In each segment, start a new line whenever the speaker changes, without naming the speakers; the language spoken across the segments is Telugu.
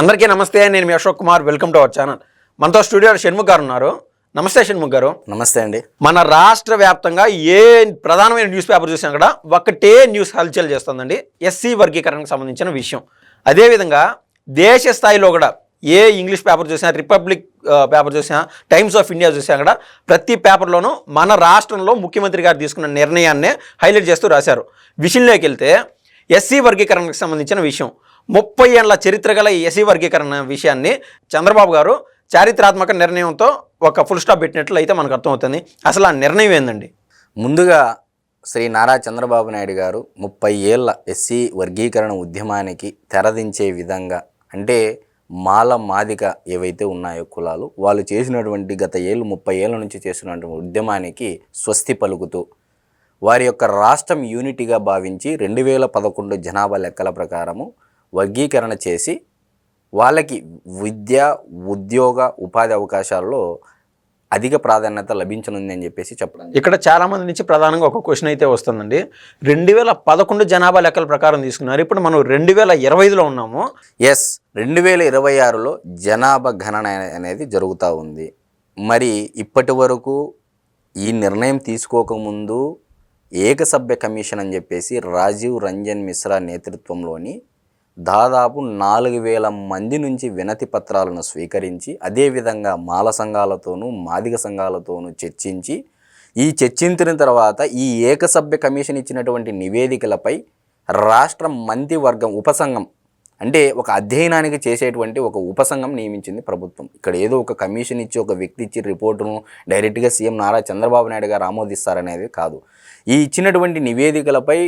అందరికీ నమస్తే నేను మీ Ashok Kumar. Welcome to our channel మనతో స్టూడియోలో షణ్ముఖ్ గారు ఉన్నారు. నమస్తే షణ్ముఖ్ గారు.
నమస్తే అండి.
మన రాష్ట్ర వ్యాప్తంగా ఏ ప్రధానమైన న్యూస్ పేపర్ చూసినా కూడా ఒకటే న్యూస్ హల్చల్ చేస్తుందండి. ఎస్సీ వర్గీకరణకు సంబంధించిన విషయం. అదేవిధంగా దేశ స్థాయిలో కూడా ఏ ఇంగ్లీష్ పేపర్ చూసినా రిపబ్లిక్ పేపర్ చూసినా టైమ్స్ ఆఫ్ ఇండియా చూసినా కూడా ప్రతి పేపర్లోనూ మన రాష్ట్రంలో ముఖ్యమంత్రి గారు తీసుకున్న నిర్ణయాన్నే హైలైట్ చేస్తూ రాశారు. విషయంలోకి వెళ్తే ఎస్సీ వర్గీకరణకు సంబంధించిన విషయం. ముప్పై ఏళ్ళ చరిత్ర గల ఈ ఎస్సీ వర్గీకరణ విషయాన్ని చంద్రబాబు గారు చారిత్రాత్మక నిర్ణయంతో ఒక ఫుల్ స్టాప్ పెట్టినట్లు అయితే మనకు అర్థమవుతుంది. అసలు ఆ నిర్ణయం ఏందండి?
ముందుగా శ్రీ నారా చంద్రబాబు నాయుడు గారు ముప్పై ఏళ్ళ ఎస్సీ వర్గీకరణ ఉద్యమానికి తెరదించే విధంగా అంటే మాల మాదిక ఏవైతే ఉన్నాయో కులాలు వాళ్ళు చేసినటువంటి గత ఏళ్ళు ముప్పై ఏళ్ళ నుంచి చేస్తున్నటువంటి ఉద్యమానికి స్వస్తి పలుకుతూ వారి యొక్క రాష్ట్రం యూనిటీగా భావించి రెండు వేల పదకొండు జనాభా లెక్కల ప్రకారము వర్గీకరణ చేసి వాళ్ళకి విద్య ఉద్యోగ ఉపాధి అవకాశాల్లో అధిక ప్రాధాన్యత లభించనుంది అని చెప్పేసి చెప్పడం.
ఇక్కడ చాలా మంది నుంచి ప్రధానంగా ఒక క్వశ్చన్ అయితే వస్తుందండి. రెండు వేల పదకొండు జనాభా లెక్కల ప్రకారం తీసుకున్నారు. ఇప్పుడు మనం రెండు వేల ఇరవై ఐదులో ఉన్నాము.
ఎస్ రెండు వేల ఇరవై ఆరులో జనాభా గణన అనేది జరుగుతూ ఉంది. మరి ఇప్పటి వరకు ఈ నిర్ణయం తీసుకోకముందు ఏకసభ్య కమిషన్ అని చెప్పేసి రాజీవ్ రంజన్ మిశ్రా నేతృత్వంలోని దాదాపు నాలుగు వేల మంది నుంచి వినతి పత్రాలను స్వీకరించి అదేవిధంగా మాల సంఘాలతోనూ మాదిగ సంఘాలతోనూ చర్చించి ఈ చర్చించిన తర్వాత ఈ ఏకసభ్య కమిషన్ ఇచ్చినటువంటి నివేదికలపై రాష్ట్ర మంత్రివర్గం ఉపసంఘం అంటే ఒక అధ్యయనానికి చేసేటువంటి ఒక ఉపసంఘం నియమించింది ప్రభుత్వం. ఇక్కడ ఏదో ఒక కమిషన్ ఇచ్చి ఒక వ్యక్తి ఇచ్చి రిపోర్టును డైరెక్ట్గా సీఎం నారా చంద్రబాబు నాయుడు గారు ఆమోదిస్తారనేది కాదు. ఈ ఇచ్చినటువంటి నివేదికలపై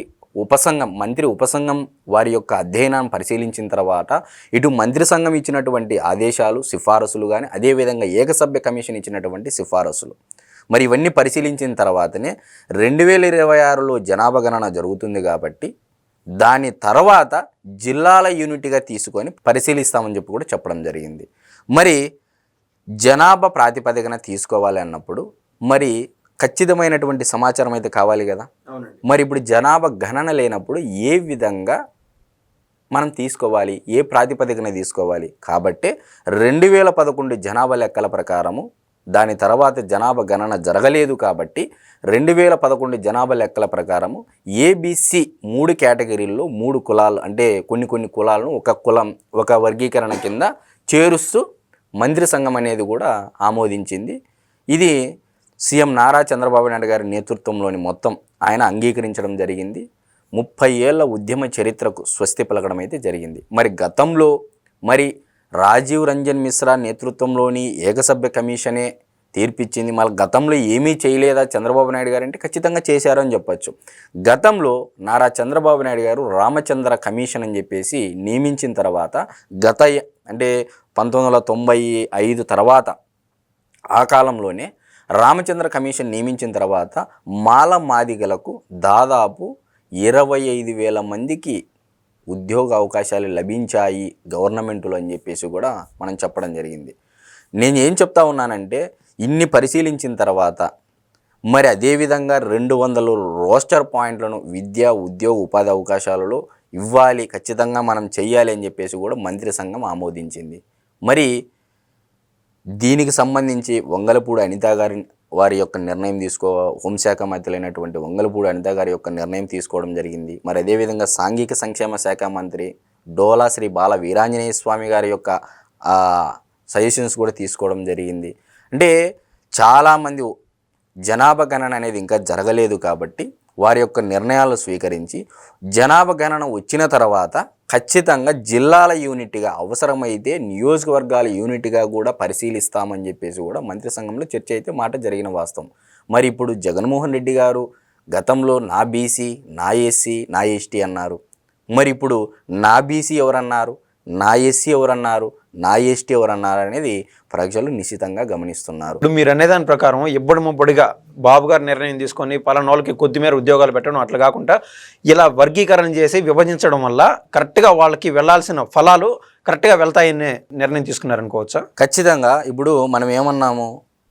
ఉపసంఘం మంత్రి ఉపసంఘం వారి యొక్క అధ్యయనాన్ని పరిశీలించిన తర్వాత ఇటు మంత్రి సంఘం ఇచ్చినటువంటి ఆదేశాలు సిఫారసులు కానీ అదేవిధంగా ఏకసభ్య కమిషన్ ఇచ్చినటువంటి సిఫారసులు. మరి ఇవన్నీ పరిశీలించిన తర్వాతనే రెండు వేల ఇరవై ఆరులో జనాభా గణన జరుగుతుంది కాబట్టి దాని తర్వాత జిల్లాల యూనిట్గా తీసుకొని పరిశీలిస్తామని చెప్పి కూడా చెప్పడం జరిగింది. మరి జనాభా ప్రాతిపదికన తీసుకోవాలి అన్నప్పుడు మరి ఖచ్చితమైనటువంటి సమాచారం అయితే కావాలి కదా? మరి ఇప్పుడు జనాభా గణన లేనప్పుడు ఏ విధంగా మనం తీసుకోవాలి? ఏ ప్రాతిపదికన తీసుకోవాలి? కాబట్టే రెండు వేల పదకొండు జనాభా లెక్కల ప్రకారము దాని తర్వాత జనాభా గణన జరగలేదు కాబట్టి రెండు వేల పదకొండు జనాభా లెక్కల ప్రకారము ఏబిసి మూడు కేటగిరీల్లో మూడు కులాలు అంటే కొన్ని కొన్ని కులాలను ఒక కులం ఒక వర్గీకరణ కింద చేరుస్తూ మంత్రి సంఘం అనేది కూడా ఆమోదించింది. ఇది సీఎం నారా చంద్రబాబు నాయుడు గారి నేతృత్వంలోని మొత్తం ఆయన అంగీకరించడం జరిగింది. ముప్పై ఏళ్ళ ఉద్యమ చరిత్రకు స్వస్తి పలకడం అయితే జరిగింది. మరి గతంలో మరి రాజీవ్ రంజన్ మిశ్రా నేతృత్వంలోని ఏకసభ్య కమిషనే తీర్పిచ్చింది. మళ్ళీ గతంలో ఏమీ చేయలేదా చంద్రబాబు నాయుడు గారు అంటే ఖచ్చితంగా చేశారని చెప్పచ్చు. గతంలో నారా చంద్రబాబు నాయుడు గారు రామచంద్ర కమిషన్ అని చెప్పేసి నియమించిన తర్వాత గత అంటే పంతొమ్మిది వందల తొంభై ఐదు తర్వాత ఆ కాలంలోనే రామచంద్ర కమిషన్ నియమించిన తర్వాత మాల మాదిగలకు దాదాపు ఇరవై ఐదు వేల మందికి ఉద్యోగ అవకాశాలు లభించాయి గవర్నమెంట్లు అని చెప్పేసి కూడా మనం చెప్పడం జరిగింది. నేను ఏం చెప్తా ఉన్నానంటే ఇన్ని పరిశీలించిన తర్వాత మరి అదేవిధంగా రెండు వందల రోస్టర్ పాయింట్లను విద్య ఉద్యోగ ఉపాధి అవకాశాలలో ఇవ్వాలి ఖచ్చితంగా మనం చెయ్యాలి అని చెప్పేసి కూడా మంత్రి సంఘం ఆమోదించింది. మరి దీనికి సంబంధించి వంగలపూడి అనిత గారి వారి యొక్క నిర్ణయం తీసుకో హోంశాఖ మంత్రులైనటువంటి వంగలపూడి అనిత గారి యొక్క నిర్ణయం తీసుకోవడం జరిగింది. మరి అదేవిధంగా సాంఘిక సంక్షేమ శాఖ మంత్రి డోలా శ్రీ బాల వీరాంజనేయ స్వామి గారి యొక్క సజెషన్స్ కూడా తీసుకోవడం జరిగింది. అంటే చాలామంది జనాభా గణన అనేది ఇంకా జరగలేదు కాబట్టి వారి యొక్క నిర్ణయాలు స్వీకరించి జనాభా గణన వచ్చిన తర్వాత ఖచ్చితంగా జిల్లాల యూనిట్గా అవసరమైతే నియోజకవర్గాల యూనిట్గా కూడా పరిశీలిస్తామని చెప్పేసి కూడా మంత్రి సంఘంలో చర్చ అయితే మాట జరిగిన వాస్తవం. మరి ఇప్పుడు జగన్మోహన్ రెడ్డి గారు గతంలో నా బీసీ నా ఎస్సీ నా ఎస్టీ అన్నారు. మరి ఇప్పుడు నా బీసీ ఎవరన్నారు? నా ఎస్సీ ఎవరన్నారు? నా ఎస్టీ ఎవరన్నారు అనేది ప్రజలు నిశ్చితంగా గమనిస్తున్నారు.
ఇప్పుడు మీరు అనేదాని ప్రకారం ఇబ్బడి ముబ్బడిగా బాబు గారు నిర్ణయం తీసుకొని పలానా వాళ్ళకి కొద్దిమేర ఉద్యోగాలు పెట్టడం అట్లా కాకుండా ఇలా వర్గీకరణ చేసి విభజించడం వల్ల కరెక్ట్గా వాళ్ళకి వెళ్ళాల్సిన ఫలాలు కరెక్ట్గా వెళ్తాయని నిర్ణయం తీసుకున్నారనుకోవచ్చా?
ఖచ్చితంగా. ఇప్పుడు మనం ఏమన్నాము?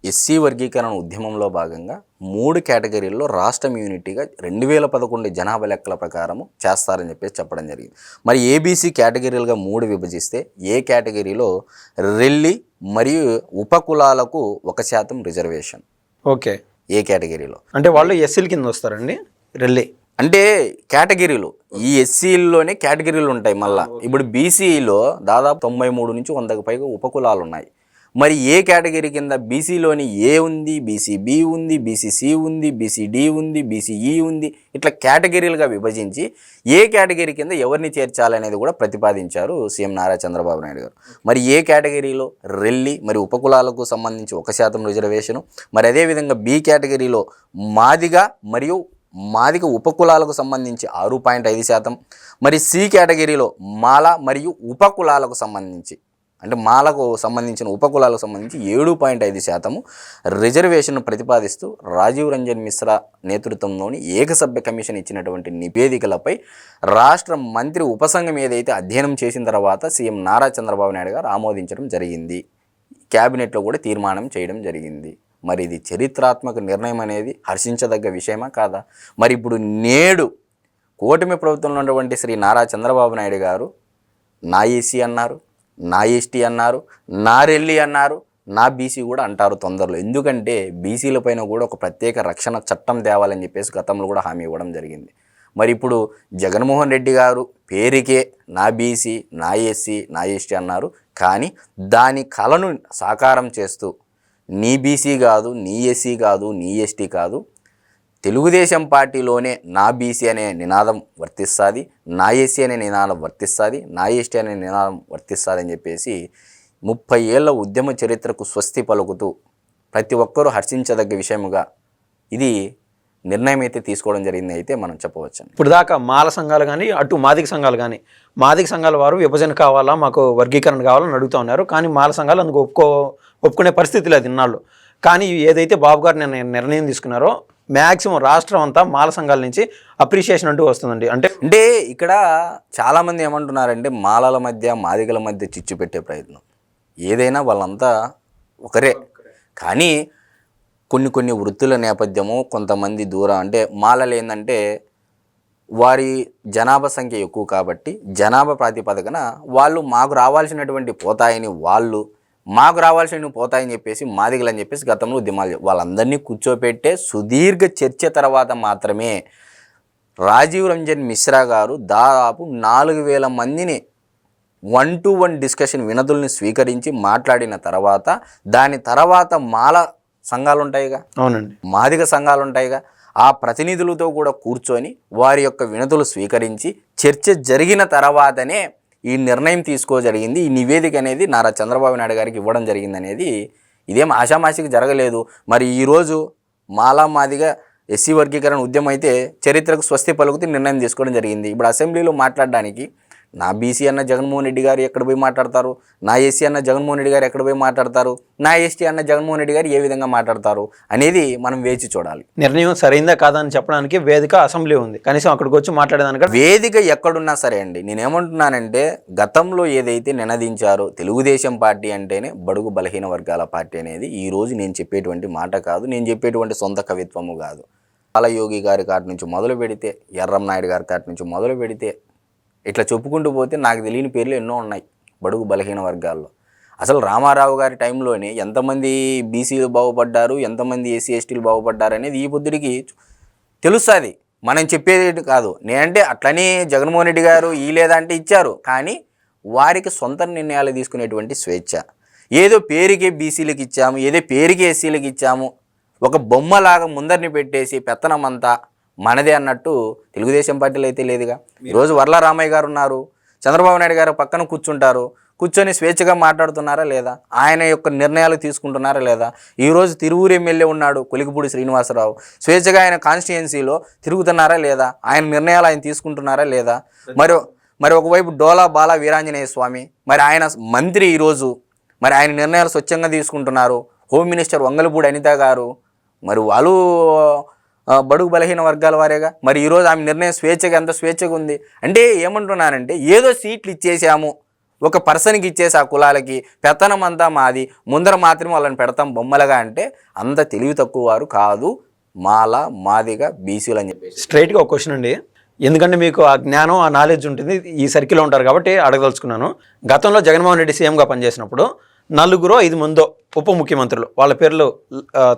ఎస్సీ వర్గీకరణ ఉద్యమంలో భాగంగా మూడు కేటగిరీల్లో రాష్ట్రం యూనిటీగా రెండు వేల పదకొండు జనాభా లెక్కల ప్రకారము చేస్తారని చెప్పేసి చెప్పడం జరిగింది. మరి ఏబీసీ కేటగిరీలుగా మూడు విభజిస్తే ఏ కేటగిరీలో రెల్లి మరియు ఉపకులాలకు ఒక శాతం రిజర్వేషన్?
ఓకే.
ఏ కేటగిరీలో?
అంటే వాళ్ళు ఎస్సీల కింద వస్తారండి రెల్లి.
అంటే కేటగిరీలు ఈ ఎస్సీల్లోనే కేటగిరీలు ఉంటాయి మళ్ళా. ఇప్పుడు బీసీలో దాదాపు తొంభై మూడు నుంచి వందకు పైగా ఉపకులాలు ఉన్నాయి. మరి ఏ కేటగిరీ కింద బీసీలోని ఏ ఉంది బీసీ బి ఉంది బీసీసీ ఉంది బీసీడి ఉంది బీసీఈ ఉంది ఇట్లా కేటగిరీలుగా విభజించి ఏ కేటగిరీ కింద ఎవరిని చేర్చాలనేది కూడా ప్రతిపాదించారు సీఎం నారా చంద్రబాబు నాయుడు గారు. మరి ఏ కేటగిరీలో రెల్లి మరి ఉపకులాలకు సంబంధించి ఒక శాతం రిజర్వేషను మరి అదేవిధంగా బి కేటగిరీలో మాదిగా మరియు మాదిక ఉపకులాలకు సంబంధించి ఆరు పాయింట్ ఐదు శాతం మరి సి కేటగిరీలో మాల మరియు ఉపకులాలకు సంబంధించి అంటే మాలకు సంబంధించిన ఉపకులాలకు సంబంధించి ఏడు పాయింట్ ఐదు శాతము రిజర్వేషన్ ప్రతిపాదిస్తూ రాజీవ్ రంజన్ మిశ్రా నేతృత్వంలోని ఏకసభ్య కమిషన్ ఇచ్చినటువంటి నివేదికలపై రాష్ట్ర మంత్రి ఉపసంఘం ఏదైతే అధ్యయనం చేసిన తర్వాత సీఎం నారా చంద్రబాబు నాయుడు గారు ఆమోదించడం జరిగింది. క్యాబినెట్లో కూడా తీర్మానం చేయడం జరిగింది. మరి ఇది చరిత్రాత్మక నిర్ణయం అనేది హర్షించదగ్గ విషయమా కాదా? మరి ఇప్పుడు నేడు కూటమి ప్రభుత్వంలో ఉన్నటువంటి శ్రీ నారా చంద్రబాబు నాయుడు గారు నా అన్నారు? నా ఎస్టీ అన్నారు నా రెల్లి అన్నారు నా బీసీ కూడా అంటారు తొందరలో. ఎందుకంటే బీసీల పైన కూడా ఒక ప్రత్యేక రక్షణ చట్టం తేవాలని చెప్పేసి గతంలో కూడా హామీ ఇవ్వడం జరిగింది. మరి ఇప్పుడు జగన్మోహన్ రెడ్డి గారు పేరుకే నా బీసీ నా ఎస్సీ నా ఎస్టీ అన్నారు. కానీ దాని కళను సాకారం చేస్తూ నీ బీసీ కాదు నీ ఎస్సీ కాదు నీ ఎస్టీ కాదు తెలుగుదేశం పార్టీలోనే నా బీసీ అనే నినాదం వర్తిస్తుంది నా ఏసీ అనే నినాదం వర్తిస్తుంది నా ఎస్టీ అనే నినాదం వర్తిస్తుంది అని చెప్పేసి ముప్పై ఏళ్ళ ఉద్యమ చరిత్రకు స్వస్తి పలుకుతూ ప్రతి ఒక్కరూ హర్షించదగ్గ విషయముగా ఇది నిర్ణయం అయితే తీసుకోవడం జరిగింది అయితే మనం చెప్పవచ్చు
ఇప్పుడు దాకా మాల సంఘాలు కానీ అటు మాదిక సంఘాలు కానీ మాదిక సంఘాల వారు విభజన కావాలా మాకు వర్గీకరణ కావాలని అడుగుతూ ఉన్నారు. కానీ మాల సంఘాలు అందుకు ఒప్పుకో ఒప్పుకునే పరిస్థితి లేదు ఇన్నాళ్ళు. కానీ ఏదైతే బాబు గారు నిర్ణయం తీసుకున్నారో మ్యాక్సిమం రాష్ట్రం అంతా మాల సంఘాల నుంచి అప్రిషియేషన్ అంటూ వస్తుందండి. అంటే
అంటే ఇక్కడ చాలామంది ఏమంటున్నారంటే మాలల మధ్య మాదిగల మధ్య చిచ్చు పెట్టే ప్రయత్నం. ఏదైనా వాళ్ళంతా ఒకరే. కానీ కొన్ని కొన్ని వృత్తుల నేపథ్యము కొంతమంది దూరం అంటే మాలలు ఏంటంటే వారి జనాభా సంఖ్య ఎక్కువ కాబట్టి జనాభా ప్రాతిపదికన వాళ్ళు మాకు రావాల్సినటువంటి పోతాయని వాళ్ళు మాకు రావాల్సినవి పోతాయని చెప్పేసి మాదిగలు అని చెప్పేసి గతంలో ఉద్యమాలు వాళ్ళందరినీ కూర్చోపెట్టే సుదీర్ఘ చర్చ తర్వాత మాత్రమే రాజీవ్ రంజన్ మిశ్రా గారు దాదాపు నాలుగు వేల మందిని వన్ టు వన్ డిస్కషన్ వినతుల్ని స్వీకరించి మాట్లాడిన తర్వాత దాని తర్వాత మాల సంఘాలు ఉంటాయిగా
అవునండి.
మాదిగ సంఘాలు ఉంటాయిగా ఆ ప్రతినిధులతో కూడా కూర్చొని వారి యొక్క వినతులు స్వీకరించి చర్చ జరిగిన తర్వాతనే ఈ నిర్ణయం తీసుకో జరిగింది ఈ నివేదిక అనేది నారా చంద్రబాబు నాయుడు గారికి ఇవ్వడం జరిగింది అనేది ఇదేం ఆషామాషికి జరగలేదు. మరి ఈరోజు మాలా మాదిగా ఎస్సీ వర్గీకరణ ఉద్యమం అయితే చరిత్రకు స్వస్తి పలుకుతూ నిర్ణయం తీసుకోవడం జరిగింది. ఇప్పుడు అసెంబ్లీలో మాట్లాడడానికి నా బీసీ అన్న జగన్మోహన్ రెడ్డి గారు ఎక్కడ పోయి మాట్లాడతారు? నా ఎస్సీ అన్న జగన్మోహన్ రెడ్డి గారు ఎక్కడ పోయి మాట్లాడతారు? నా ఎస్టీ అన్న జగన్మోహన్ రెడ్డి గారు ఏ విధంగా మాట్లాడతారు అనేది మనం వేచి చూడాలి.
నిర్ణయం సరైందా కాదా అని చెప్పడానికి వేదిక అసెంబ్లీ ఉంది. కనీసం అక్కడికి వచ్చి మాట్లాడేదానికంటే
వేదిక ఎక్కడున్నా సరే అండి నేనేమంటున్నానంటే గతంలో ఏదైతే నినదించారో తెలుగుదేశం పార్టీ అంటేనే బడుగు బలహీన వర్గాల పార్టీ అనేది ఈ రోజు నేను చెప్పేటువంటి మాట కాదు నేను చెప్పేటువంటి సొంత కవిత్వము కాదు. బాలయోగి గారి కాటి నుంచి మొదలు పెడితే ఎర్రం నాయుడు గారి కాటి నుంచి మొదలు పెడితే ఇట్లా చెప్పుకుంటూ పోతే నాకు తెలియని పేర్లు ఎన్నో ఉన్నాయి బడుగు బలహీన వర్గాల్లో. అసలు రామారావు గారి టైంలోనే ఎంతమంది బీసీలు బాగుపడ్డారు ఎంతమంది ఎస్సీ ఎస్టీలు బాగుపడ్డారు అనేది ఈ పొద్దుడికి తెలుస్తుంది. మనం చెప్పేది కాదు. నేనంటే అట్లనే జగన్మోహన్ రెడ్డి గారు ఈ లేదంటే ఇచ్చారు. కానీ వారికి సొంత నిర్ణయాలు తీసుకునేటువంటి స్వేచ్ఛ. ఏదో పేరుకే బీసీలకు ఇచ్చాము ఏదో పేరుకే ఎస్సీలకు ఇచ్చాము. ఒక బొమ్మలాగా ముందరిని పెట్టేసి పెత్తనమంతా మనదే అన్నట్టు తెలుగుదేశం పార్టీలో అయితే లేదుగా. ఈరోజు వర్ల రామయ్య గారు ఉన్నారు చంద్రబాబు నాయుడు గారు పక్కన కూర్చుంటారు కూర్చొని స్వేచ్ఛగా మాట్లాడుతున్నారా లేదా? ఆయన యొక్క నిర్ణయాలు తీసుకుంటున్నారా లేదా? ఈరోజు తిరువురు ఎమ్మెల్యే ఉన్నాడు కొలికిపూడి శ్రీనివాసరావు. స్వేచ్ఛగా ఆయన కాన్స్టిట్యుయెన్సీలో తిరుగుతున్నారా లేదా? ఆయన నిర్ణయాలు ఆయన తీసుకుంటున్నారా లేదా? మరి మరి ఒకవైపు డోలా బాల వీరాంజనేయ స్వామి మరి ఆయన మంత్రి ఈరోజు మరి ఆయన నిర్ణయాలు స్వచ్ఛంగా తీసుకుంటున్నారు. హోమ్ మినిస్టర్ వంగలపూడి అనిత గారు మరి వాళ్ళు బడుగు బలహీన వర్గాల వారేగా. మరి ఈరోజు ఆమె నిర్ణయం స్వేచ్ఛగా ఎంత స్వేచ్ఛగా ఉంది? అంటే ఏమంటున్నానంటే ఏదో సీట్లు ఇచ్చేసాము. ఒక పర్సన్కి ఇచ్చేసి ఆ కులాలకి పెత్తనం అంతా మాది ముందర మాత్రమే వాళ్ళని పెడతాం బొమ్మలుగా అంటే అంత తెలివి తక్కువ వారు కాదు. మాల మాదిగా బీసీలు అని చెప్పేసి.
స్ట్రైట్గా ఒక క్వశ్చన్ అండి. ఎందుకంటే మీకు ఆ జ్ఞానం ఆ నాలెడ్జ్ ఉంటుంది. ఈ సర్కిల్లో ఉంటారు కాబట్టి అడగదలుచుకున్నాను. గతంలో జగన్మోహన్ రెడ్డి సీఎంగా పనిచేసినప్పుడు నలుగురో ఐదు మందో ఉప ముఖ్యమంత్రులు వాళ్ళ పేర్లు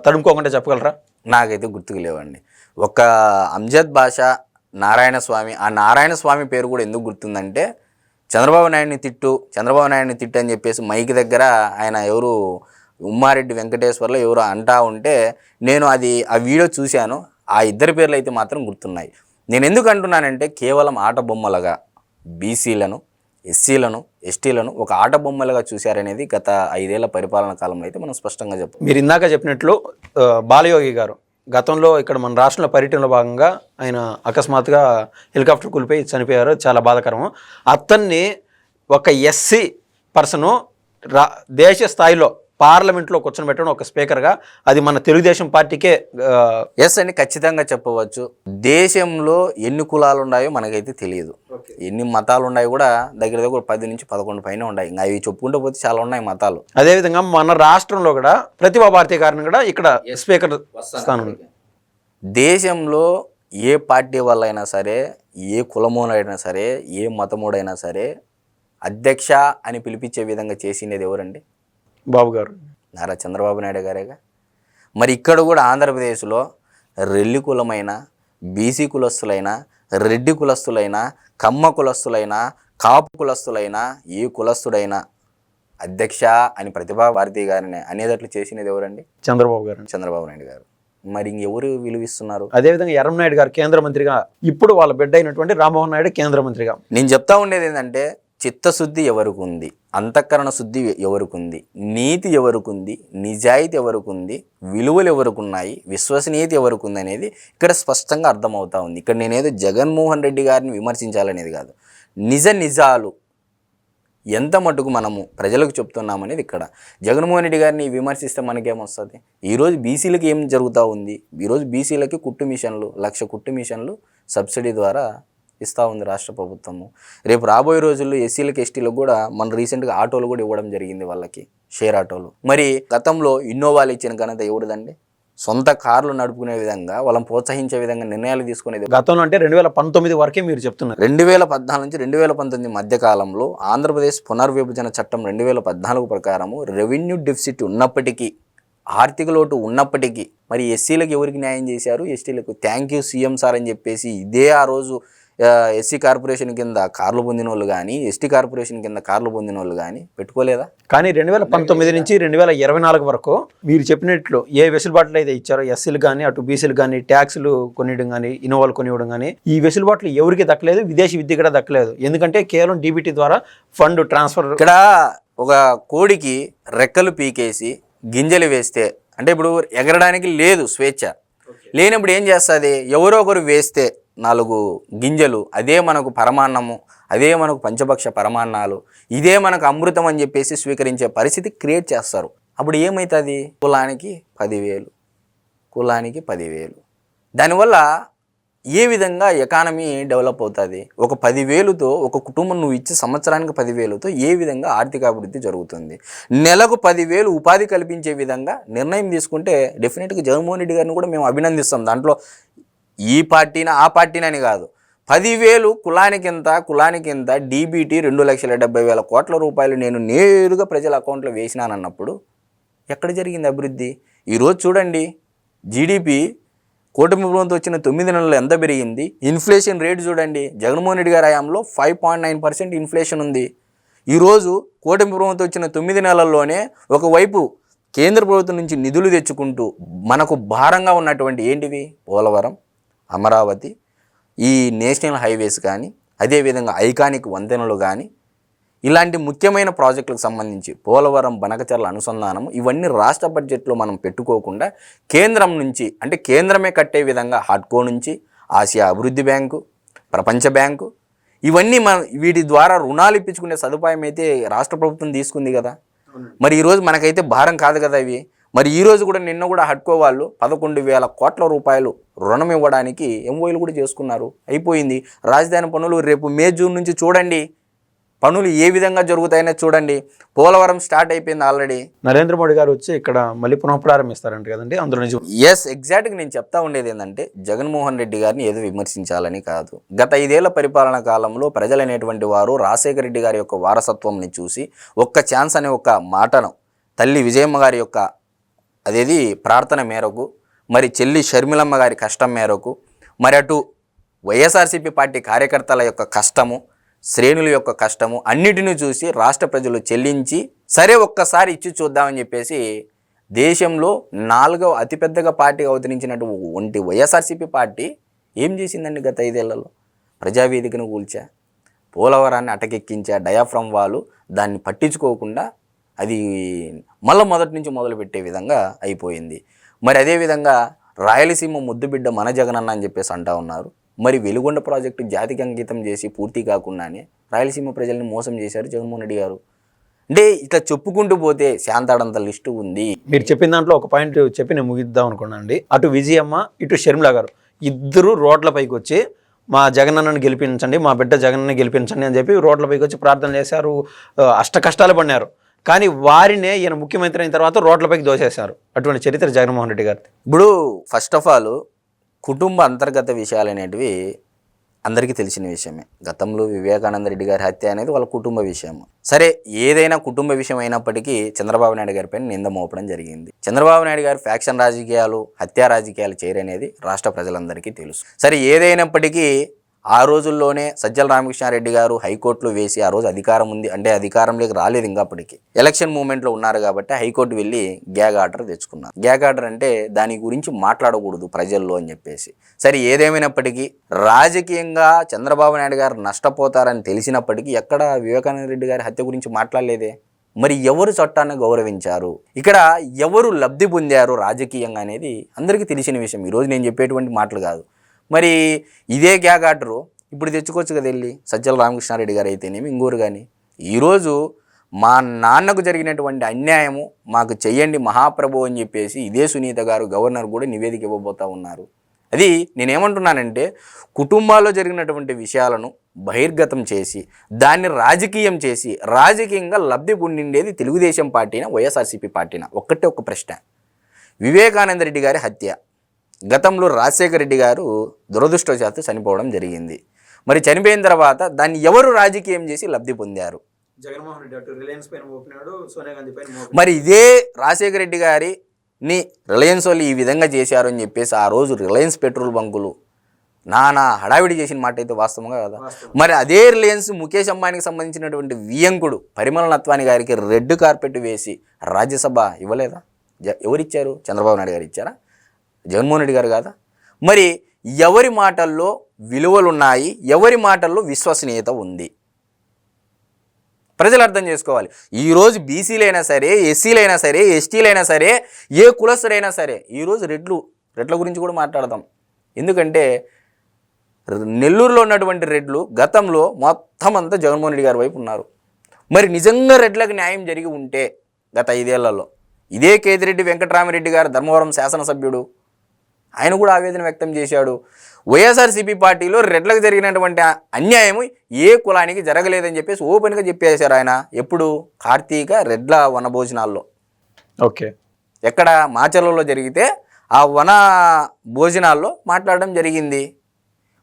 తడుముకోకుండా చెప్పగలరా?
నాకైతే గుర్తుకు లేవండి. ఒక అంజద్ భాష నారాయణ స్వామి ఆ నారాయణ స్వామి పేరు కూడా ఎందుకు గుర్తుందంటే చంద్రబాబు నాయుడిని తిట్టు చంద్రబాబు నాయుడిని తిట్టు అని చెప్పేసి మైక్ దగ్గర ఆయన ఎవరు ఉమ్మారెడ్డి వెంకటేశ్వర్లో ఎవరు అంటా ఉంటే నేను అది ఆ వీడియో చూశాను ఆ ఇద్దరి పేర్లు అయితే మాత్రం గుర్తున్నాయి. నేను ఎందుకు అంటున్నానంటే కేవలం ఆట బొమ్మలుగా బీసీలను ఎస్సీలను ఎస్టీలను ఒక ఆట బొమ్మలుగా చూశారనేది గత ఐదేళ్ళ పరిపాలన కాలంలో అయితే మనం స్పష్టంగా చెప్పాం
మీరు ఇందాక చెప్పినట్లు బాలయోగి గారు గతంలో ఇక్కడ మన రాష్ట్రంలో పర్యటనలో భాగంగా ఆయన అకస్మాత్తుగా హెలికాప్టర్ కూలిపోయి చనిపోయారు. చాలా బాధకరం అతన్ని ఒక ఎస్సీ పర్సను రా దేశ స్థాయిలో పార్లమెంట్లో కూర్చొని పెట్టడం ఒక స్పీకర్గా అది మన తెలుగుదేశం పార్టీకే
ఎస్ అని ఖచ్చితంగా చెప్పవచ్చు. దేశంలో ఎన్ని కులాలు ఉన్నాయో మనకైతే తెలియదు. ఎన్ని మతాలు ఉన్నాయో కూడా దగ్గర దగ్గర పది నుంచి పదకొండు పైన ఉన్నాయి. ఇంకా అవి చెప్పుకుంటూ పోతే చాలా ఉన్నాయి మతాలు.
అదేవిధంగా మన రాష్ట్రంలో కూడా ప్రతిభా భారతి గారిని కూడా ఇక్కడ స్పీకర్ స్థానం.
దేశంలో ఏ పార్టీ వాళ్ళైనా సరే ఏ కులమోనైనా సరే ఏ మతముడైనా సరే అధ్యక్ష అని పిలిపించే విధంగా చేసిండేది ఎవరండి?
బాబు గారు.
నారా చంద్రబాబు నాయుడు గారేగా? మరి ఇక్కడ కూడా ఆంధ్రప్రదేశ్లో రెల్లి కులమైన బీసీ కులస్తులైన రెడ్డి కులస్తులైన కమ్మ కులస్తులైన కాపు కులస్తులైన ఏ కులస్తుడైనా అధ్యక్ష అని ప్రతిభా భారతి గారిని అనేటట్లు చేసినది ఎవరండి?
చంద్రబాబు గారు.
చంద్రబాబు నాయుడు గారు. మరి ఇంకెవరు విలువిస్తున్నారు?
అదేవిధంగా ఎర్రంనాయుడు గారు కేంద్ర మంత్రిగా ఇప్పుడు వాళ్ళ బిడ్డ అయినటువంటి రామ్మోహన్ నాయుడు కేంద్ర మంత్రిగా.
నేను చెప్తా ఉండేది ఏంటంటే చిత్తశుద్ధి ఎవరికి ఉంది అంతఃకరణ శుద్ధి ఎవరికి ఉంది నీతి ఎవరికి ఉంది నిజాయితీ ఎవరికి ఉంది విలువలు ఎవరికి ఉన్నాయి విశ్వసనీయత ఎవరికి ఉంది అనేది ఇక్కడ స్పష్టంగా అర్థమవుతా ఉంది. ఇక్కడ నేనేదో జగన్మోహన్ రెడ్డి గారిని విమర్శించాలనేది కాదు. నిజ నిజాలు ఎంత మటుకు మనము ప్రజలకు చెప్తున్నామనేది ఇక్కడ. జగన్మోహన్ రెడ్డి గారిని విమర్శిస్తే మనకేమొస్తుంది? ఈరోజు బీసీలకి ఏం జరుగుతూ ఉంది? ఈరోజు బీసీలకి కుట్టు మిషన్లు లక్ష కుట్టు మిషన్లు సబ్సిడీ ద్వారా ఇస్తూ ఉంది రాష్ట్ర ప్రభుత్వము. రేపు రాబోయే రోజుల్లో ఎస్సీలకు ఎస్టీలకు కూడా మన రీసెంట్గా ఆటోలు కూడా ఇవ్వడం జరిగింది వాళ్ళకి షేర్ ఆటోలు. మరి గతంలో ఇన్నోవాలు ఇచ్చిన ఘనత ఎవరిదండి? సొంత కార్లు నడుపుకునే విధంగా వాళ్ళని ప్రోత్సహించే విధంగా నిర్ణయాలు తీసుకునేది
గతంలో అంటే రెండు వేల పంతొమ్మిది వరకే మీరు చెప్తున్నారు.
రెండు వేల పద్నాలుగు నుంచి రెండు వేల పంతొమ్మిది మధ్య కాలంలో ఆంధ్రప్రదేశ్ పునర్విభజన చట్టం రెండు వేల పద్నాలుగు ప్రకారము రెవెన్యూ డెఫిసిట్ ఉన్నప్పటికీ ఆర్థిక లోటు ఉన్నప్పటికీ మరి ఎస్సీలకు ఎవరికి న్యాయం చేశారు? ఎస్టీలకు. థ్యాంక్ యూ సీఎం సార్ అని చెప్పేసి ఇదే ఆ రోజు ఎస్సీ కార్పొరేషన్ కింద కార్లు పొందిన వాళ్ళు కానీ ఎస్టీ కార్పొరేషన్ కింద కార్లు పొందిన వాళ్ళు కానీ పెట్టుకోలేదా?
కానీ రెండు వేల పంతొమ్మిది నుంచి రెండు వేల ఇరవై నాలుగు వరకు మీరు చెప్పినట్లు ఏ వెసులుబాట్లు అయితే ఇచ్చారో ఎస్సీలు కానీ అటు బీసీలు కానీ ట్యాక్సులు కొనియడం కానీ ఇన్నోవాలు కొనివ్వడం కానీ ఈ వెసులుబాట్లు ఎవరికి దక్కలేదు విదేశీ విద్య కూడా దక్కలేదు. ఎందుకంటే కేవలం డీబీటీ ద్వారా ఫండ్ ట్రాన్స్ఫర్
ఇక్కడ ఒక కోడికి రెక్కలు పీకేసి గింజలు వేస్తే అంటే ఇప్పుడు ఎగరడానికి లేదు స్వేచ్ఛ. లేనప్పుడు ఏం చేస్తుంది? ఎవరో ఒకరు వేస్తే నాలుగు గింజలు అదే మనకు పరమాన్నము అదే మనకు పంచభక్ష పరమాన్నాలు ఇదే మనకు అమృతం అని చెప్పేసి స్వీకరించే పరిస్థితి క్రియేట్ చేస్తారు. అప్పుడు ఏమవుతుంది కులానికి పదివేలు కులానికి పదివేలు. దానివల్ల ఏ విధంగా ఎకానమీ డెవలప్ అవుతుంది? ఒక పదివేలుతో ఒక కుటుంబం నువ్వు ఇచ్చే సంవత్సరానికి పదివేలుతో ఏ విధంగా ఆర్థిక అభివృద్ధి జరుగుతుంది? నెలకు పదివేలు ఉపాధి కల్పించే విధంగా నిర్ణయం తీసుకుంటే డెఫినెట్గా జగన్మోహన్ రెడ్డి గారిని కూడా మేము అభినందిస్తాం. దాంట్లో ఈ పార్టీనా ఆ పార్టీనని కాదు. పదివేలు కులానికింత కులానికింత డీబీటీ రెండు లక్షల డెబ్బై వేల కోట్ల రూపాయలు నేను నేరుగా ప్రజల అకౌంట్లో వేసినానన్నప్పుడు ఎక్కడ జరిగింది అభివృద్ధి? ఈరోజు చూడండి జీడిపి కూటమి ప్రభుత్వంతో వచ్చిన తొమ్మిది నెలలు ఎంత పెరిగింది? ఇన్ఫ్లేషన్ రేటు చూడండి జగన్మోహన్ రెడ్డి గారి హయాంలో five point nine percent inflation ఉంది. ఈరోజు కూటమి ప్రభుత్వంతో వచ్చిన తొమ్మిది నెలల్లోనే ఒకవైపు కేంద్ర ప్రభుత్వం నుంచి నిధులు తెచ్చుకుంటూ మనకు భారంగా ఉన్నటువంటి ఏంటివి? పోలవరం. అమరావతి ఈ నేషనల్ హైవేస్ కానీ అదేవిధంగా ఐకానిక్ వంతెనలు కానీ ఇలాంటి ముఖ్యమైన ప్రాజెక్టులకు సంబంధించి పోలవరం బనకచర్ల అనుసంధానం ఇవన్నీ రాష్ట్ర బడ్జెట్లో మనం పెట్టుకోకుండా కేంద్రం నుంచి అంటే కేంద్రమే కట్టే విధంగా హాట్కో నుంచి ఆసియా అభివృద్ధి బ్యాంకు ప్రపంచ బ్యాంకు ఇవన్నీ మన వీటి ద్వారా రుణాలు ఇప్పించుకునే సదుపాయం అయితే రాష్ట్ర ప్రభుత్వం తీసుకుంది కదా. మరి ఈరోజు మనకైతే భారం కాదు కదా ఇవి మరి ఈ రోజు కూడా నిన్న కూడా హడ్కో వాళ్ళు పదకొండు వేల కోట్ల రూపాయలు రుణం ఇవ్వడానికి ఎంఓఈలు కూడా చేసుకున్నారు. అయిపోయింది. రాజధాని పనులు రేపు మే జూన్ నుంచి చూడండి. పనులు ఏ విధంగా జరుగుతాయనే చూడండి. పోలవరం స్టార్ట్ అయిపోయింది ఆల్రెడీ.
నరేంద్ర మోడీ గారు వచ్చి ఇక్కడ మళ్ళీ పునః ప్రారంభిస్తారంట కదండి. అందులో నుంచి
ఎస్ ఎగ్జాక్ట్గా నేను చెప్తా ఉండేది ఏంటంటే జగన్మోహన్ రెడ్డి గారిని ఏదో విమర్శించాలని కాదు. గత ఐదేళ్ళ పరిపాలన కాలంలో ప్రజలనేటువంటి వారు రాజశేఖర రెడ్డి గారి యొక్క వారసత్వంని చూసి ఒక్క ఛాన్స్ అనే ఒక మాటను తల్లి విజయమ్మ గారి యొక్క అదేది ప్రార్థన మేరకు మరి చెల్లి షర్మిలమ్మ గారి కష్టం మేరకు మరి అటు వైఎస్ఆర్సీపీ పార్టీ కార్యకర్తల యొక్క కష్టము శ్రేణుల యొక్క కష్టము అన్నిటిని చూసి రాష్ట్ర ప్రజలు చెల్లించి సరే ఒక్కసారి ఇచ్చి చూద్దామని చెప్పేసి దేశంలో నాలుగవ అతిపెద్దగా పార్టీగా అవతరించినటువంటి వైఎస్ఆర్సీపీ పార్టీ ఏం చేసిందండి గత ఐదేళ్ళలో? ప్రజావేదికను కూల్చా పోలవరాన్ని అటకెక్కించా డయాఫ్రమ్ వాళ్ళు దాన్ని పట్టించుకోకుండా అది మళ్ళీ మొదటి నుంచి మొదలుపెట్టే విధంగా అయిపోయింది. మరి అదేవిధంగా రాయలసీమ ముద్దుబిడ్డ మన జగనన్న అని చెప్పేసి అంటా ఉన్నారు. మరి వెలుగొండ ప్రాజెక్టు జాతికి అంకితం చేసి పూర్తి కాకుండానే రాయలసీమ ప్రజల్ని మోసం చేశారు జగన్మోహన్ రెడ్డి గారు. అంటే ఇట్లా చెప్పుకుంటూ పోతే శాంతాడంత లిస్టు ఉంది.
మీరు చెప్పిన దాంట్లో ఒక పాయింట్ చెప్పి నేను ముగిద్దాం అనుకున్నాను అండి అటు విజయమ్మ ఇటు షర్మిల గారు. ఇద్దరు రోడ్లపైకి వచ్చి మా జగనన్నను గెలిపించండి మా బిడ్డ జగనన్న గెలిపించండి అని చెప్పి రోడ్లపైకి వచ్చి ప్రార్థన చేశారు. అష్ట కష్టాలు పడినారు. కానీ వారినే ఈయన ముఖ్యమంత్రి అయిన తర్వాత రోడ్లపైకి దోసేశారు. అటువంటి చరిత్ర జగన్మోహన్ రెడ్డి గారి
ఇప్పుడు ఫస్ట్ ఆఫ్ ఆల్ కుటుంబ అంతర్గత విషయాలు అనేటివి అందరికీ తెలిసిన విషయమే. గతంలో వివేకానంద రెడ్డి గారి హత్య అనేది వాళ్ళ కుటుంబ విషయం సరే ఏదైనా కుటుంబ విషయం అయినప్పటికీ చంద్రబాబు నాయుడు గారిపై నింద మోపడం జరిగింది. చంద్రబాబు నాయుడు గారు ఫ్యాక్షన్ రాజకీయాలు హత్యా రాజకీయాలు చేయరనేది రాష్ట్ర ప్రజలందరికీ తెలుసు. సరే ఏదైనప్పటికీ ఆ రోజుల్లోనే సజ్జల రామకృష్ణారెడ్డి గారు హైకోర్టులో వేసి ఆ రోజు అధికారం ఉంది. అంటే అధికారంలోకి రాలేదు ఇంకా అప్పటికి. ఎలక్షన్ మూమెంట్లో ఉన్నారు కాబట్టి హైకోర్టు వెళ్ళి గ్యాగ్ ఆర్డర్ తెచ్చుకున్నారు. గ్యాగ్ ఆర్డర్ అంటే దాని గురించి మాట్లాడకూడదు ప్రజల్లో అని చెప్పేసి. సరే ఏదేమైనప్పటికీ రాజకీయంగా చంద్రబాబు నాయుడు గారు నష్టపోతారని తెలిసినప్పటికీ ఎక్కడ వివేకానంద రెడ్డి గారి హత్య గురించి మాట్లాడలేదే? మరి ఎవరు చట్టాన్ని గౌరవించారు? ఇక్కడ ఎవరు లబ్ధి పొందారు రాజకీయంగా అనేది అందరికీ తెలిసిన విషయం. ఈరోజు నేను చెప్పేటువంటి మాటలు కాదు. మరి ఇదే గ్యాగ్ ఆర్డరు ఇప్పుడు తెచ్చుకోవచ్చు కదా వెళ్ళి సజ్జల రామకృష్ణారెడ్డి గారు అయితేనేమి ఇంకోరు కానీ ఈరోజు మా నాన్నకు జరిగినటువంటి అన్యాయము మాకు చెయ్యండి మహాప్రభు అని చెప్పేసి ఇదే సునీత గారు గవర్నర్ కూడా నివేదిక ఇవ్వబోతా ఉన్నారు. అది నేనేమంటున్నానంటే కుటుంబాల్లో జరిగినటువంటి విషయాలను బహిర్గతం చేసి దాన్ని రాజకీయం చేసి రాజకీయంగా లబ్ధి పొందిండేది తెలుగుదేశం పార్టీన వైఎస్ఆర్సీపీ పార్టీన? ఒక్కటే ఒక ప్రశ్న. వివేకానంద రెడ్డి గారి హత్య. గతంలో రాజశేఖర రెడ్డి గారు దురదృష్టవశాత్తు చనిపోవడం జరిగింది. మరి చనిపోయిన తర్వాత దాన్ని ఎవరు రాజకీయం చేసి లబ్ధి పొందారు?
జగన్మోహన్ రెడ్డి అటు రిలయన్స్ పైన మోపినాడు సోనియా గాంధీ పైన
మరి ఇదే రాజశేఖర రెడ్డి గారిని రిలయన్స్ వాళ్ళు ఈ విధంగా చేశారు అని చెప్పేసి ఆ రోజు రిలయన్స్ పెట్రోల్ బంకులు నానా హడావిడి చేసిన మాట అయితే వాస్తవంగా కదా? మరి అదే రిలయన్స్ ముఖేష్ అంబానీకి సంబంధించినటువంటి వియంకుడు పరిమళ నత్వాని గారికి రెడ్ కార్పెట్ వేసి రాజ్యసభ ఇవ్వలేదా? ఎవరిచ్చారు? చంద్రబాబు నాయుడు గారు ఇచ్చారా? జగన్మోహన్ రెడ్డి గారు కాదా? మరి ఎవరి మాటల్లో విలువలు ఉన్నాయి ఎవరి మాటల్లో విశ్వసనీయత ఉంది? ప్రజలు అర్థం చేసుకోవాలి. ఈరోజు బీసీలైనా సరే ఎస్సీలైనా సరే ఎస్టీలైనా సరే ఏ కులస్తుడైనా సరే ఈరోజు రెడ్లు రెడ్ల గురించి కూడా మాట్లాడదాం. ఎందుకంటే నెల్లూరులో ఉన్నటువంటి రెడ్లు గతంలో మొత్తం అంతా జగన్మోహన్ రెడ్డి గారి వైపు ఉన్నారు. మరి నిజంగా రెడ్లకు న్యాయం జరిగి ఉంటే గత ఐదేళ్ళలో ఇదే కేతిరెడ్డి వెంకటరామిరెడ్డి గారు ధర్మవరం శాసనసభ్యుడు ఆయన కూడా ఆవేదన వ్యక్తం చేశాడు. వైఎస్ఆర్సీపీ పార్టీలో రెడ్లకు జరిగినటువంటి అన్యాయం ఏ కులానికి జరగలేదని చెప్పేసి ఓపెన్గా చెప్పేశారు ఆయన. ఎప్పుడు? కార్తీక రెడ్ల వనభోజనాల్లో.
ఓకే.
ఎక్కడ? మాచర్లలో జరిగితే ఆ వన భోజనాల్లో మాట్లాడడం జరిగింది.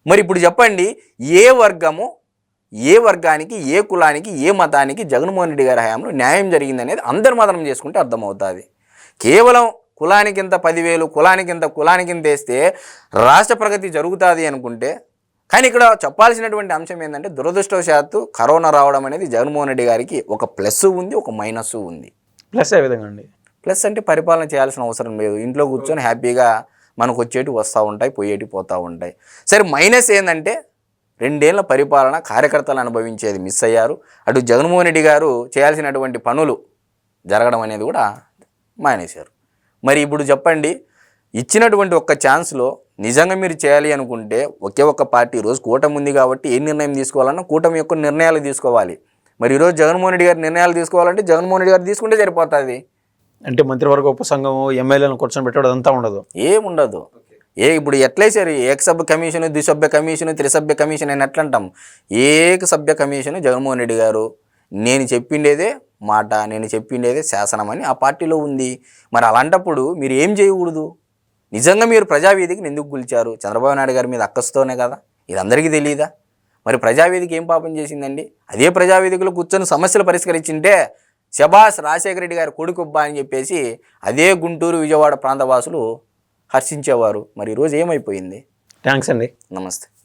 మరి ఇప్పుడు చెప్పండి ఏ వర్గము ఏ వర్గానికి ఏ కులానికి ఏ మతానికి జగన్మోహన్ రెడ్డి గారి హయాంలో న్యాయం జరిగింది అనేది అందరు మాత్రం చేసుకుంటే అర్థమవుతుంది. కేవలం కులానికి ఇంత పదివేలు కులానికి ఇంత కులానికి ఇంత వేస్తే రాష్ట్ర ప్రగతి జరుగుతుంది అనుకుంటే కానీ ఇక్కడ చెప్పాల్సినటువంటి అంశం ఏంటంటే దురదృష్టవశాత్తు కరోనా రావడం అనేది జగన్మోహన్ రెడ్డి గారికి ఒక ప్లస్ ఉంది ఒక మైనస్ ఉంది.
ప్లస్ ఏ విధంగా అండి?
ప్లస్ అంటే పరిపాలన చేయాల్సిన అవసరం లేదు. ఇంట్లో కూర్చొని హ్యాపీగా మనకు వచ్చేటి వస్తూ ఉంటాయి పోయేటి పోతూ ఉంటాయి. సరే మైనస్ ఏంటంటే రెండేళ్ళ పరిపాలన కార్యకర్తలు అనుభవించేది మిస్ అయ్యారు. అటు జగన్మోహన్ రెడ్డి గారు చేయాల్సినటువంటి పనులు జరగడం అనేది కూడా మానేశారు. మరి ఇప్పుడు చెప్పండి ఇచ్చినటువంటి ఒక్క ఛాన్స్లో నిజంగా మీరు చేయాలి అనుకుంటే ఒకే ఒక్క పార్టీ ఈరోజు కూటమి ఉంది కాబట్టి ఏ నిర్ణయం తీసుకోవాలన్నా కూటమి యొక్క నిర్ణయాలు తీసుకోవాలి. మరి ఈరోజు జగన్మోహన్ రెడ్డి గారి నిర్ణయాలు తీసుకోవాలంటే జగన్మోహన్ రెడ్డి గారు తీసుకుంటే సరిపోతుంది.
అంటే మంత్రివర్గ ఉపసంఘం ఎమ్మెల్యేలను కూర్చొని పెట్టడం అదంతా ఉండదు.
ఏముండదు. ఏ ఇప్పుడు ఎట్లేసారు ఏకసభ్య కమిషన్ ద్విసభ్య కమిషన్ త్రిసభ్య కమిషన్ అని ఎట్లా అంటాం ఏక సభ్య కమిషన్ జగన్మోహన్ రెడ్డి గారు నేను చెప్పిండేదే మాట నేను చెప్పిండేదే శాసనం అని ఆ పార్టీలో ఉంది. మరి అలాంటప్పుడు మీరు ఏం చేయకూడదు? నిజంగా మీరు ప్రజావేదికని ఎందుకు గుల్చారు? చంద్రబాబు నాయుడు గారి మీద అక్కస్తోనే కదా? ఇది అందరికీ తెలియదా మరి ప్రజావేదిక ఏం పాపం చేసిందండి? అదే ప్రజావేదికలో కూర్చొని సమస్యలు పరిష్కరించింటే శబాస్ రాజశేఖర రెడ్డి గారి కొడుకుబ్బా అని చెప్పేసి అదే గుంటూరు విజయవాడ ప్రాంతవాసులు హర్షించేవారు. మరి ఈరోజు ఏమైపోయింది?
థ్యాంక్స్ అండి.
నమస్తే.